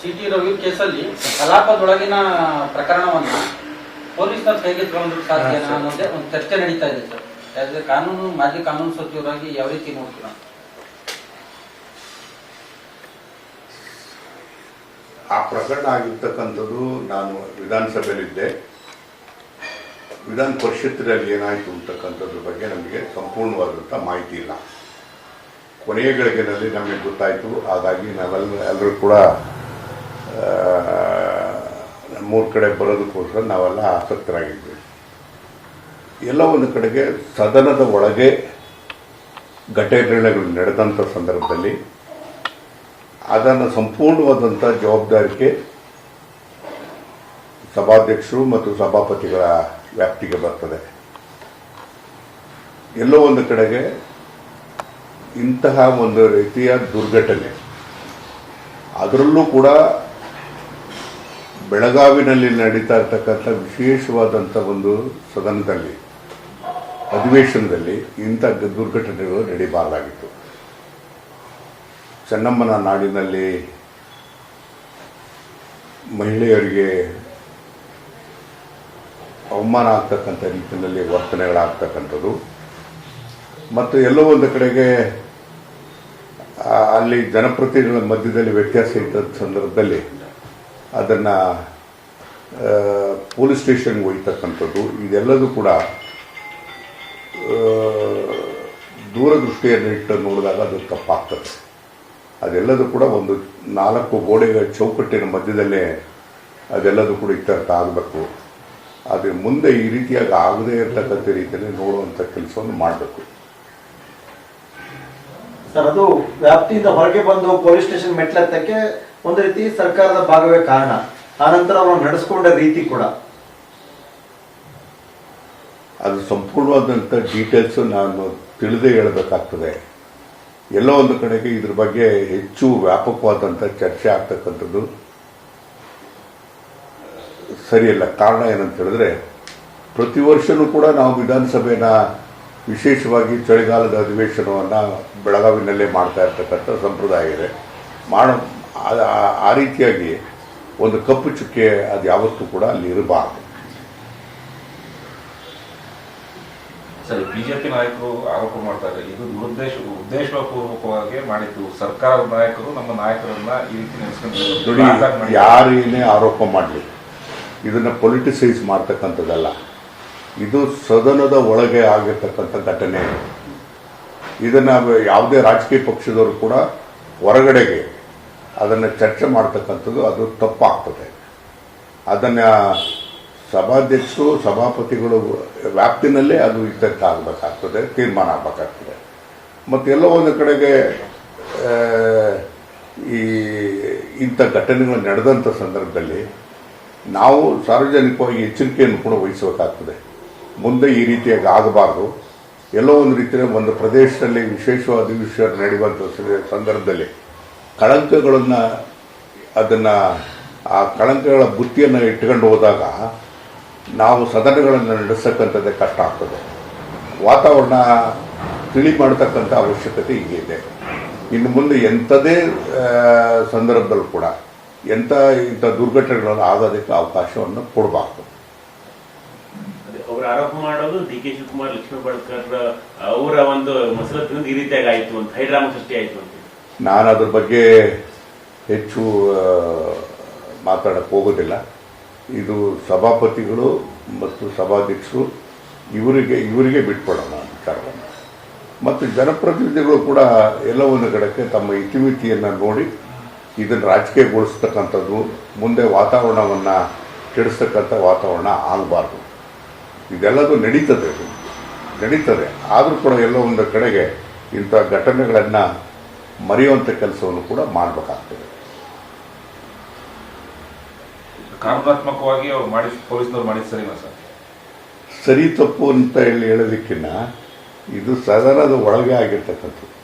C T Ravi ಕೇಸಲ್ಲಿ ಕಲಾಪದೊಳಗಿನ ಪ್ರಕರಣವನ್ನ ಪೊಲೀಸ್ನವ್ರು ಕೈಗೆತ್ತಿಕೊಂಡ್ರು ಸಾಧ್ಯ ಅನ್ನೋದೇ ಒಂದು ಚರ್ಚೆ ನಡೀತಾ ಇದೆ ಸರ್. ಯಾಕಂದ್ರೆ ಕಾನೂನು, ಮಾಜಿ ಕಾನೂನು ಸಚಿವರಾಗಿ ಯಾವ ರೀತಿ ನೋಡ್ತೀರಾ? ಆ ಪ್ರಕರಣ ಆಗಿರ್ತಕ್ಕಂಥದ್ದು ನಾನು ವಿಧಾನಸಭೆಯಲ್ಲಿದ್ದೆ. ವಿಧಾನ ಪರಿಷತ್ತಿನಲ್ಲಿ ಏನಾಯಿತು ಅಂತಕ್ಕಂಥದ್ರ ಬಗ್ಗೆ ನಮಗೆ ಸಂಪೂರ್ಣವಾದಂಥ ಮಾಹಿತಿ ಇಲ್ಲ. ಕೊನೆಯ ಗಳಿಗೆನಲ್ಲಿ ನಮಗೆ ಗೊತ್ತಾಯಿತು. ಹಾಗಾಗಿ ನಾವೆಲ್ಲ ಎಲ್ಲರೂ ಕೂಡ ಮೂರು ಕಡೆ ಬರೋದಕ್ಕೋಸ್ಕರ ನಾವೆಲ್ಲ ಆಸಕ್ತರಾಗಿದ್ವಿ. ಎಲ್ಲ ಒಂದು ಕಡೆಗೆ ಸದನದ ಒಳಗೆ ಘಟನೆಗಳು ನಡೆದಂಥ ಸಂದರ್ಭದಲ್ಲಿ ಅದನ್ನು ಸಂಪೂರ್ಣವಾದಂಥ ಜವಾಬ್ದಾರಿಕೆ ಸಭಾಧ್ಯಕ್ಷರು ಮತ್ತು ಸಭಾಪತಿಗಳ ವ್ಯಾಪ್ತಿಗೆ ಬರ್ತದೆ. ಎಲ್ಲೋ ಒಂದು ಕಡೆಗೆ ಇಂತಹ ಒಂದು ರೀತಿಯ ದುರ್ಘಟನೆ. ಅದರಲ್ಲೂ ಕೂಡ ಬೆಳಗಾವಿನಲ್ಲಿ ನಡೀತಾ ಇರ್ತಕ್ಕಂಥ ವಿಶೇಷವಾದಂಥ ಒಂದು ಸದನದಲ್ಲಿ, ಅಧಿವೇಶನದಲ್ಲಿ ಇಂಥ ದುರ್ಘಟನೆಗಳು ನಡೀಬಾರ್ದಾಗಿತ್ತು. ಚೆನ್ನಮ್ಮನ ನಾಡಿನಲ್ಲಿ ಮಹಿಳೆಯರಿಗೆ ಅವಮಾನ ಆಗ್ತಕ್ಕಂಥ ರೀತಿಯಲ್ಲಿ ವರ್ತನೆಗಳಾಗ್ತಕ್ಕಂಥದ್ದು. ಮತ್ತು ಎಲ್ಲೋ ಒಂದು ಕಡೆಗೆ ಅಲ್ಲಿ ಜನಪ್ರತಿನಿಧಿಗಳ ಮಧ್ಯದಲ್ಲಿ ವ್ಯತ್ಯಾಸ ಇದ್ದ ಸಂದರ್ಭದಲ್ಲಿ ಅದನ್ನು ಪೊಲೀಸ್ ಸ್ಟೇಷನ್ಗೆ ಒಯ್ತಕ್ಕಂಥದ್ದು. ಇದೆಲ್ಲದೂ ಕೂಡ ದೂರದೃಷ್ಟಿಯನ್ನು ಇಟ್ಟು ನೋಡಿದಾಗ ಅದು ತಪ್ಪಾಗ್ತದೆ. ಅದೆಲ್ಲದೂ ಕೂಡ ಒಂದು ನಾಲ್ಕು ಗೋಡೆಗಳ ಚೌಕಟ್ಟಿನ ಮಧ್ಯದಲ್ಲೇ ಅದೆಲ್ಲದೂ ಕೂಡ ಇತ್ಯರ್ಥ ಆಗಬೇಕು. ಅದು ಮುಂದೆ ಈ ರೀತಿಯಾಗಿ ಆಗದೇ ಇರತಕ್ಕಂಥ ರೀತಿಯಲ್ಲಿ ನೋಡುವಂಥ ಕೆಲಸವನ್ನು ಮಾಡಬೇಕು. ಸರ್, ಅದು ವ್ಯಾಪ್ತಿಯಿಂದ ಹೊರಗೆ ಬಂದು ಪೊಲೀಸ್ ಸ್ಟೇಷನ್ ಮೆಟ್ಲತ್ತಕ್ಕೆ ಒಂದು ರೀತಿ ಸರ್ಕಾರದ ಭಾಗವೇ ಕಾರಣ. ಆನಂತರ ಅವರು ನಡೆಸ್ಕೊಂಡ ರೀತಿ ಕೂಡ. ಅದು ಸಂಪೂರ್ಣವಾದಂಥ ಡೀಟೇಲ್ಸ್ ನಾನು ತಿಳಿದೇ ಹೇಳಬೇಕಾಗ್ತದೆ. ಎಲ್ಲೋ ಒಂದು ಕಡೆಗೆ ಇದ್ರ ಬಗ್ಗೆ ಹೆಚ್ಚು ವ್ಯಾಪಕವಾದಂಥ ಚರ್ಚೆ ಆಗ್ತಕ್ಕಂಥದ್ದು ಸರಿಯಲ್ಲ. ಕಾರಣ ಏನಂತ ಹೇಳಿದ್ರೆ, ಪ್ರತಿ ವರ್ಷನೂ ಕೂಡ ನಾವು ವಿಧಾನಸಭೆನ ವಿಶೇಷವಾಗಿ ಚಳಿಗಾಲದ ಅಧಿವೇಶನವನ್ನು ಬೆಳಗಾವಿನಲ್ಲೇ ಮಾಡ್ತಾ ಇರ್ತಕ್ಕಂಥ ಸಂಪ್ರದಾಯ ಇದೆ. ಮಾಡೋ ಆ- ರೀತಿಯಾಗಿ ಒಂದು ಕಪ್ಪು ಚುಕ್ಕೆ ಅದು ಯಾವತ್ತೂ ಕೂಡ ಅಲ್ಲಿ ಇರಬಾರದು. ಸರಿ ಬಿಜೆಪಿ ನಾಯಕರು ಆರೋಪ ಮಾಡ್ತಾರೆ ಇದು ದುರುದ್ದೇಶ ಉದ್ದೇಶಪೂರ್ವಕವಾಗಿ ಮಾಡಿದ್ದು ಸರ್ಕಾರದ ನಾಯಕರು ನಮ್ಮ ನಾಯಕರನ್ನ ಈ ರೀತಿ ಯಾರೇನೇ ಆರೋಪ ಮಾಡಲಿ ಇದನ್ನ ಪೊಲಿಟಿಸೈಸ್ ಮಾಡ್ತಕ್ಕಂಥದ್ದಲ್ಲ. ಇದು ಸದನದ ಒಳಗೆ ಆಗಿರ್ತಕ್ಕಂಥ ಘಟನೆ. ಇದನ್ನ ಯಾವುದೇ ರಾಜಕೀಯ ಪಕ್ಷದವರು ಕೂಡ ಹೊರಗಡೆಗೆ ಅದನ್ನು ಚರ್ಚೆ ಮಾಡ್ತಕ್ಕಂಥದ್ದು ಅದು ತಪ್ಪಾಗ್ತದೆ. ಅದನ್ನ ಸಭಾಧ್ಯಕ್ಷರು, ಸಭಾಪತಿಗಳು ವ್ಯಾಪ್ತಿನಲ್ಲೇ ಅದು ಇತ್ಯರ್ಥ ಆಗಬೇಕಾಗ್ತದೆ, ತೀರ್ಮಾನ ಆಗಬೇಕಾಗ್ತದೆ. ಮತ್ತು ಎಲ್ಲೋ ಒಂದು ಕಡೆಗೆ ಈ ಇಂಥ ಘಟನೆಗಳು ನಡೆದಂಥ ಸಂದರ್ಭದಲ್ಲಿ ನಾವು ಸಾರ್ವಜನಿಕವಾಗಿ ಎಚ್ಚರಿಕೆಯನ್ನು ಕೂಡ ವಹಿಸಬೇಕಾಗ್ತದೆ. ಮುಂದೆ ಈ ರೀತಿಯಾಗಿ ಆಗಬಾರ್ದು. ಎಲ್ಲೋ ಒಂದು ರೀತಿಯಲ್ಲಿ ಒಂದು ಪ್ರದೇಶದಲ್ಲಿ ವಿಶೇಷ ಅಧಿವೇಶನ ನಡೆಯುವಂಥ ಸಂದರ್ಭದಲ್ಲಿ ಕಳಂಕಗಳನ್ನು ಅದನ್ನು, ಆ ಕಳಂಕಗಳ ಬುತ್ತಿಯನ್ನು ಇಟ್ಕೊಂಡು ಹೋದಾಗ ನಾವು ಸದನಗಳನ್ನು ನಡೆಸತಕ್ಕಂಥದ್ದೇ ಕಷ್ಟ ಆಗ್ತದೆ. ವಾತಾವರಣ ತಿಳಿ ಮಾಡತಕ್ಕಂಥ ಅವಶ್ಯಕತೆ ಈಗ ಇದೆ. ಇನ್ನು ಮುಂದೆ ಎಂಥದೇ ಸಂದರ್ಭದಲ್ಲೂ ಕೂಡ ಎಂಥ ಇಂಥ ದುರ್ಘಟನೆಗಳನ್ನು ಆಗೋದಕ್ಕೆ ಅವಕಾಶವನ್ನು ಕೊಡಬಾರ್ದು. ಆರೋಪ ಮಾಡೋದು ಡಿ ಕೆ ಶಿವಕುಮಾರ್ ಲಕ್ಷ್ಮೀ ಬಡ್ಕರ್ ಅವರ ಒಂದು ಮಸರತ್ತಿನಿಂದ ಈ ರೀತಿಯಾಗಿ ಆಯ್ತು ಅಂತ ಹೈಡ್ರಾಮ ಸೃಷ್ಟಿ ಆಯ್ತು ಅಂತ. ನಾನು ಅದ್ರ ಬಗ್ಗೆ ಹೆಚ್ಚು ಮಾತಾಡಕ್ಕೆ ಹೋಗೋದಿಲ್ಲ. ಇದು ಸಭಾಪತಿಗಳು ಮತ್ತು ಸಭಾಧ್ಯಕ್ಷರು ಇವರಿಗೆ ಇವರಿಗೆ ಬಿಟ್ಕೊಡೋಣ ವಿಚಾರವನ್ನು. ಮತ್ತು ಜನಪ್ರತಿನಿಧಿಗಳು ಕೂಡ ಎಲ್ಲ ಒಂದು ಕಡೆಗೆ ತಮ್ಮ ಇತಿಮಿತಿಯನ್ನು ನೋಡಿ, ಇದನ್ನು ರಾಜಕೀಯಗೊಳಿಸ್ತಕ್ಕಂಥದ್ದು, ಮುಂದೆ ವಾತಾವರಣವನ್ನು ಕೆಡಿಸ್ತಕ್ಕಂಥ ವಾತಾವರಣ ಆಗಬಾರ್ದು. ಇದೆಲ್ಲದೂ ನಡೀತದೆ. ಅದು ನಡೀತದೆ. ಆದರೂ ಕೂಡ ಎಲ್ಲೋ ಒಂದು ಕಡೆಗೆ ಇಂಥ ಘಟನೆಗಳನ್ನು ಮರೆಯುವಂಥ ಕೆಲಸವನ್ನು ಕೂಡ ಮಾಡಬೇಕಾಗ್ತದೆ. ಕಾನೂನಾತ್ಮಕವಾಗಿ ಅವ್ರು ಮಾಡಿ ಪೊಲೀಸ್ನವ್ರು ಮಾಡಿದ ಸರಿನಾ ಸರ್? ಸರಿ ತಪ್ಪು ಅಂತ ಹೇಳಿ ಹೇಳೋದಕ್ಕಿಂತ ಇದು ಸದನದ ಒಳಗೆ ಆಗಿರ್ತಕ್ಕಂಥದ್ದು.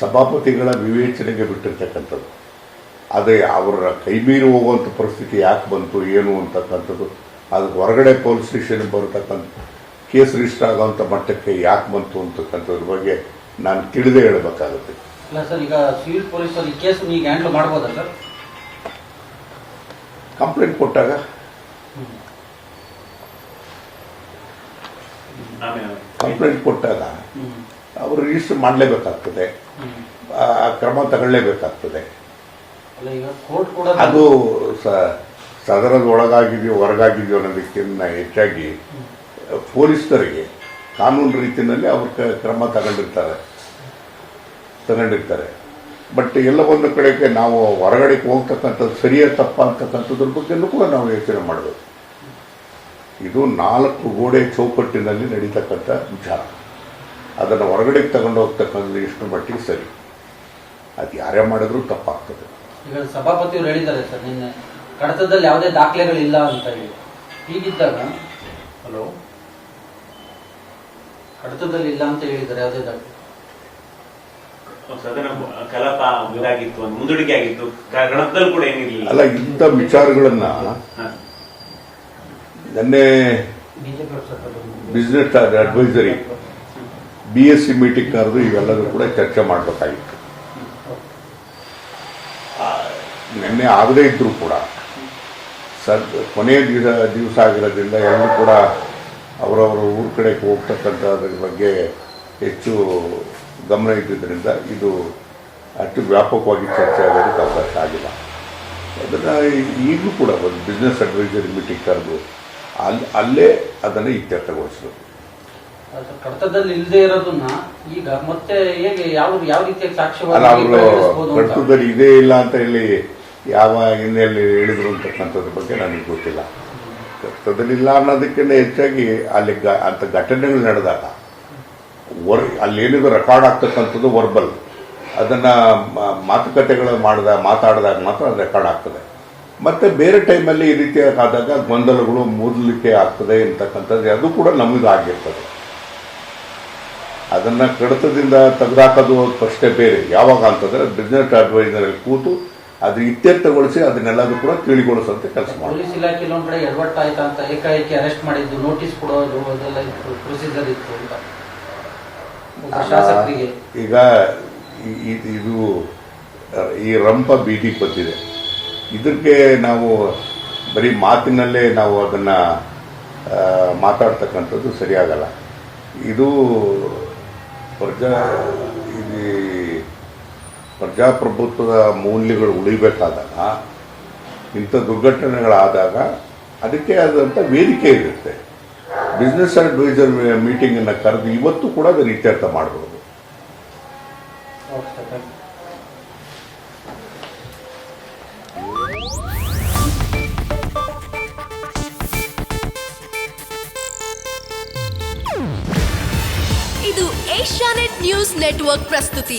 ಸಭಾಪತಿಗಳ ವಿವೇಚನೆಗೆ ಬಿಟ್ಟಿರ್ತಕ್ಕಂಥದ್ದು. ಅದೇ ಅವರ ಕೈ ಮೀರಿ ಹೋಗುವಂಥ ಪರಿಸ್ಥಿತಿ ಯಾಕೆ ಬಂತು ಏನು ಅಂತಕ್ಕಂಥದ್ದು ಅದಕ್ಕೆ ಹೊರಗಡೆ ಪೊಲೀಸ್ ಸ್ಟೇಷನ್ಗೆ ಬರತಕ್ಕಂಥ ಕೇಸ್ ರಿಜಿಸ್ಟರ್ ಆಗೋವಂಥ ಮಟ್ಟಕ್ಕೆ ಯಾಕೆ ಬಂತು ಅಂತಕ್ಕಂಥದ್ರ ಬಗ್ಗೆ ನಾನು ತಿಳಿದೇ ಹೇಳಬೇಕಾಗುತ್ತೆ. ಇಲ್ಲ ಸರ್ ಈಗ ಸಿವಿಲ್ ಪೊಲೀಸರು ಈ ಕೇಸ್ ಈಗ ಹ್ಯಾಂಡಲ್ ಮಾಡ್ಬೋದ ಸರ್? ಕಂಪ್ಲೇಂಟ್ ಕೊಟ್ಟಾಗ? ಕಂಪ್ಲೇಂಟ್ ಕೊಟ್ಟಾಗ ಅವರು ರಿಜಿಸ್ಟರ್ ಮಾಡಲೇಬೇಕಾಗ್ತದೆ. ಆ ಕ್ರಮ ತಗೊಳ್ಳೇಬೇಕಾಗ್ತದೆ ಅಲ್ಲ ಈಗ ಕೋರ್ಟ್ ಕೂಡ ಅದು ಸ- ಸದನದ ಒಳಗಾಗಿದೆಯೋ ಹೊರಗಾಗಿದೆಯೋ ಅನ್ನೋದಕ್ಕಿಂತ ಹೆಚ್ಚಾಗಿ ಪೊಲೀಸರಿಗೆ ಕಾನೂನು ರೀತಿಯಲ್ಲಿ ಅವ್ರ ಕ್ರಮ ತಗೊಂಡಿರ್ತಾರೆ ತಗೊಂಡಿರ್ತಾರೆ. ಬಟ್ ಎಲ್ಲ ಒಂದು ಕಡೆಗೆ ನಾವು ಹೊರಗಡೆ ಹೋಗ್ತಕ್ಕಂಥದ್ದು ಸರಿಯಾದ ತಪ್ಪ ಅಂತಕ್ಕಂಥದ್ರ ಬಗ್ಗೆನೂ ಕೂಡ ನಾವು ಯೋಚನೆ ಮಾಡಬೇಕು. ಇದು ನಾಲ್ಕು ಗೋಡೆ ಚೌಕಟ್ಟಿನಲ್ಲಿ ನಡೀತಕ್ಕಂಥ ವಿಚಾರ. ಅದನ್ನು ಹೊರಗಡೆಗೆ ತಗೊಂಡು ಹೋಗ್ತಕ್ಕಂಥದ್ದು ಎಷ್ಟು ಮಟ್ಟಿಗೆ ಸರಿ. ಅದು ಯಾರೇ ಮಾಡಿದ್ರೂ ತಪ್ಪಾಗ್ತದೆ. ಸಭಾಪತಿಯವರು ಹೇಳಿದ್ದಾರೆ ಸರ್ ನಿನ್ನೆ. ಕಡತದಲ್ಲಿ ಯಾವುದೇ ದಾಖಲೆಗಳಿಲ್ಲ ಅಂತ ಹೇಳಿ. ಹೀಗಿದ್ದಾಗ ಹಲೋ? ಕಡತದಲ್ಲಿ ಇಲ್ಲ ಅಂತ ಹೇಳಿದ್ದಾರೆ ಯಾವುದೇ ದಾಖಲೆ? ಸದನ ಕಲಾಪ ಇದಾಗಿತ್ತು ಮುಂದೂಡಿಕೆ ಆಗಿತ್ತು. ಗಣಪದಲ್ಲಿ ಕೂಡ ಏನಿರಲಿಲ್ಲ. ಅಲ್ಲ ಇಂಥ ವಿಚಾರಗಳನ್ನ. ನಿನ್ನೆ business advisory B S C meeting ಕರೆದು ಇವೆಲ್ಲದೂ ಕೂಡ ಚರ್ಚೆ ಮಾಡಬೇಕಾಗಿತ್ತು. ನಿನ್ನೆ ಆಗದೇ ಇದ್ರೂ ಕೂಡ ಸದ್ ಕೊನೆಯ ದಿವಸ ದಿವಸ ಆಗಿರೋದ್ರಿಂದ ಎಲ್ಲರೂ ಕೂಡ ಅವರವರ ಊರ ಕಡೆಗೆ ಹೋಗ್ತಕ್ಕಂಥದ್ರ ಬಗ್ಗೆ ಹೆಚ್ಚು ಗಮನ ಇದ್ದಿದ್ದರಿಂದ ಇದು ಅಷ್ಟು ವ್ಯಾಪಕವಾಗಿ ಚರ್ಚೆ ಆಗೋದಕ್ಕೆ ಅವಕಾಶ ಆಗಿಲ್ಲ. ಅದನ್ನು ಈಗಲೂ ಕೂಡ ಒಂದು ಬಿಸ್ನೆಸ್ ಅಡ್ವೈಸರಿ ಮೀಟಿಂಗ್ ಕರೆದು ಅಲ್ಲಿ ಅಲ್ಲೇ ಅದನ್ನು ಇತ್ಯರ್ಥಗೊಳಿಸಬೇಕು. ಕಡತದಲ್ಲಿ ಇಲ್ಲದೆ ಇರೋದನ್ನ ಈಗ ಮತ್ತೆ ಹೇಗೆ ಯಾವ ಯಾವ ರೀತಿಯ ಸಾಕ್ಷ್ಯ ಕಡತದಲ್ಲಿ ಇದೇ ಇಲ್ಲ ಅಂತ ಹೇಳಿ ಯಾವ ಹಿನ್ನೆಲೆ ಹೇಳಿದ್ರು ಅಂತಕ್ಕಂಥದ್ರ ಬಗ್ಗೆ ನನಗೆ ಗೊತ್ತಿಲ್ಲ. ತದಲಿಲ್ಲ ಅನ್ನೋದಕ್ಕಿಂತ ಹೆಚ್ಚಾಗಿ ಅಲ್ಲಿ ಅಂತ ಘಟನೆಗಳು ನಡೆದಾಗ, ವರ್ ಅಲ್ಲೇನಿದು ರೆಕಾರ್ಡ್ ಆಗ್ತಕ್ಕಂಥದ್ದು ವರ್ಬಲ್ ಅದನ್ನು ಮಾತುಕತೆಗಳು ಮಾಡಿದ, ಮಾತಾಡಿದಾಗ ಮಾತ್ರ ಅದು ರೆಕಾರ್ಡ್ ಆಗ್ತದೆ. ಮತ್ತು ಬೇರೆ ಟೈಮಲ್ಲಿ ಈ ರೀತಿ ಆದಾಗ ಗೊಂದಲಗಳು ಮೂದಲಿಕ್ಕೆ ಆಗ್ತದೆ ಅಂತಕ್ಕಂಥದ್ದು ಅದು ಕೂಡ ನಮಗೆ ಆಗಿರ್ತದೆ. ಅದನ್ನ ಕಡತದಿಂದ ತೆಗೆದಾಕೋದು ಪ್ರಶ್ನೆ ಬೇರೆ. ಯಾವಾಗ ಅಂತಂದರೆ ಬಿಸ್ನೆಸ್ ಅಡ್ವೈಸರಲ್ಲಿ ಕೂತು ಅದ್ರ ಇತ್ಯರ್ಥಗೊಳಿಸಿ ಅದನ್ನೆಲ್ಲದೂ ಕೂಡ ತಿಳಿಗೊಳಿಸುವಂತೆ ಕೆಲಸ ಮಾಡಿ ಪೊಲೀಸ್ ಇಲಾಖೆ ಒಂದು ಕಡೆ ಎಡವಟ್ಟ ಆಯ್ತಾ ಅಂತ ಏಕಾಏಕಿ ಅರೆಸ್ಟ್ ಮಾಡಿದ್ದು ನೋಟಿಸ್ ಕೊಡೋದು ಅದೆಲ್ಲ ಇತ್ತು ಪ್ರೊಸೀಜರ್ ಇತ್ತು ಅಂತ. ಒಬ್ಬ ಶಾಸಕರಿಗೆ. ಈಗ ಇದು ಈ ರಂಪ ಬೀದಿಗೆ ಬಂದಿದೆ ಇದಕ್ಕೆ ನಾವು ಬರೀ ಮಾತಿನಲ್ಲೇ ನಾವು ಅದನ್ನ ಆ, ಮಾತಾಡ್ತಕ್ಕಂಥದ್ದು ಸರಿಯಾಗಲ್ಲ. ಇದು ಪ್ರಜಾ ಪ್ರಜಾಪ್ರಭುತ್ವದ ಮೌಲ್ಯಗಳು ಉಳಿಬೇಕಾದಾಗ, ಇಂಥ ದುರ್ಘಟನೆಗಳಾದಾಗ ಅದಕ್ಕೆ ಆದಂಥ ವೇದಿಕೆ ಇರುತ್ತೆ ಬಿಸ್ನೆಸ್ ಅಡ್ವೈಸರ್ ಮೀಟಿಂಗನ್ನು ಕರೆದು ಇವತ್ತು ಕೂಡ ಅದನ್ನು ಇತ್ಯರ್ಥ ಮಾಡಬಹುದು. ಇದು ಏಷ್ಯಾನೆಟ್ ನ್ಯೂಸ್ ನೆಟ್ವರ್ಕ್ ಪ್ರಸ್ತುತಿ